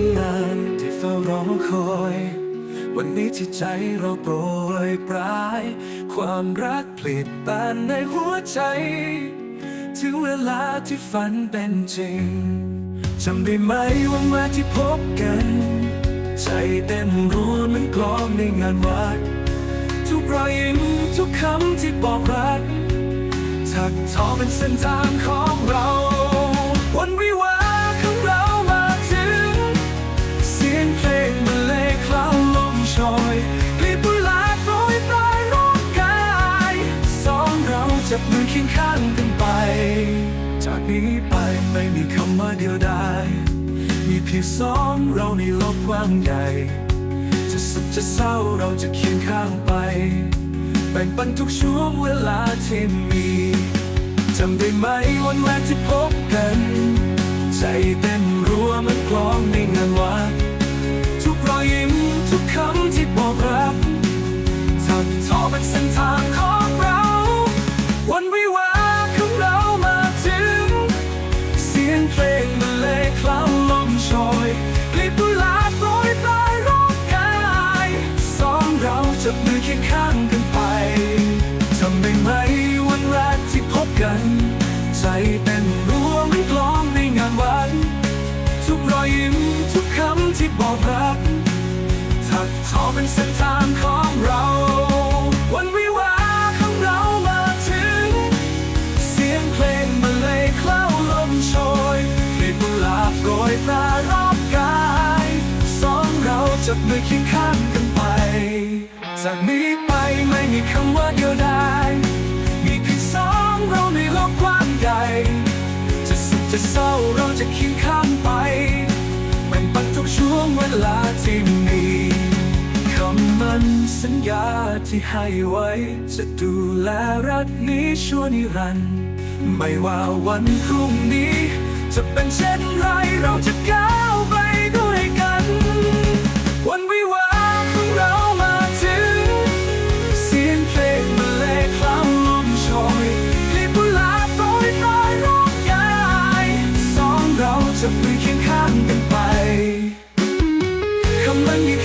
นนานที่เฝ้ารอคอย วันนี้ที่ใจเราโปรยปลาย ความรักผลิดบานในหัวใจ ถึงเวลาที่ฝันเป็นจริงจำได้ไหมว่าเมื่อที่พบกัน ใจเต้นรัวเหมือนกลองในงานวัด ทุกรอยยิ้มทุกคำที่บอกรักถักทอเป็นเส้นทางของเราวัน กลีบกุหลาบโรยปลายร่างกายสองเราจับมือเคียงข้างกันไป จากนี้ไปไม่มีคำว่าเดียวดายมีเพียงสองเราในโลกกว้างใหญ่ จะสุขจะเศร้าเราจะเคียงข้างไป แบ่งปันทุกช่วงเวลาที่มีจำได้ไหมวันแรกที่พบกัน ใจเต้นรัวเหมันกลองในงานวัดทุกรอยยิ้มทุกคำที่บอกเรักถักทอ เส้นทางของเรา วันวิวาห์ของเรามาถึง เสียงเพลงบรรเลงคล้าลมโชยกลีบกุหลาบโรยปลายร่างกายสองเราจับมือเคียงข้างกันไปจำได้ไหมวันแรกที่พบกัน ใจเต้นรัวเหมันกลองในงานวัน ทุกรอยยิ้มทุกคำที่บอกรักถักทอเป็นเส้นทางารอบกายสองเราจับมือเคียงข้างกันไป จากนี้ไปไม่มีคำว่าเดียวดายมีเพียงสองเราในโลกกว้างใหญ่จะสุขจะเศร้าเราจะเคียงข้างไปแบ่งปันทุกช่วงเวลาที่มีคำมันสัญญาที่ให้ไว้ จะดูแลรักนี้ชั่วนิรันดร์ไม่ว่าวันพรุ่งนี้ จะเป็นเช่นไร จะไปเคียงข้างกันไปคำมันยิ่